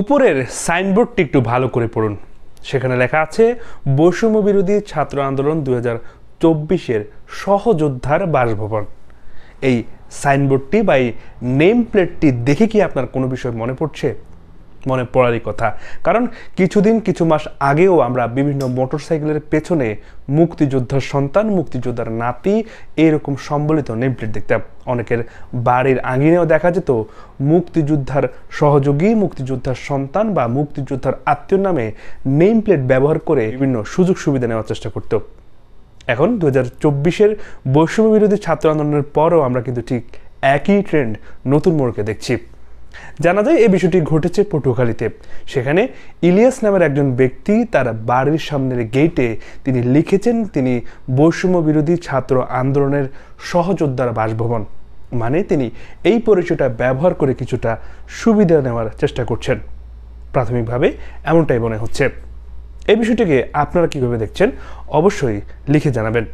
উপরের সাইনবোর্ডটি একটু ভালো করে পড়ুন। সেখানে লেখা আছে, বৈষম্য বিরোধী ছাত্র আন্দোলন দু হাজার চব্বিশের সহযোদ্ধার বাসভবন। এই সাইনবোর্ডটি বা এই নেম প্লেটটি দেখে কি আপনার কোনো বিষয় মনে পড়ছে? মনে পড়ারই কথা। কারণ কিছুদিন, কিছু মাস আগেও আমরা বিভিন্ন মোটরসাইকেলের পেছনে মুক্তিযোদ্ধার সন্তান, মুক্তিযোদ্ধার নাতি এরকম সম্বলিত নেম প্লেট দেখতাম। অনেকের বাড়ির আঙিনেও দেখা যেত মুক্তিযোদ্ধার সহযোগী, মুক্তিযোদ্ধার সন্তান বা মুক্তিযোদ্ধার আত্মীয় নামে নেম প্লেট ব্যবহার করে বিভিন্ন সুযোগ সুবিধা নেওয়ার চেষ্টা করত। এখন দু হাজার চব্বিশের বৈষম্য বিরোধী ছাত্র আন্দোলনের পরও আমরা কিন্তু ঠিক একই ট্রেন্ড নতুন মোড়কে দেখছি। জানা যায় এই বিষয়টি ঘটেছে পটুয়াখালীতে। সেখানে ইলিয়াস নামের একজন ব্যক্তি তার বাড়ির সামনের গেটে তিনি লিখেছেন তিনি বৈষম্য বিরোধী ছাত্র আন্দোলনের সহযোদ্ধার বাসভবন। মানে তিনি এই পরিচয়টা ব্যবহার করে কিছুটা সুবিধা নেওয়ার চেষ্টা করছেন। প্রাথমিকভাবে এমনটাই মনে হচ্ছে। এই বিষয়টিকে আপনারা কীভাবে দেখছেন অবশ্যই লিখে জানাবেন।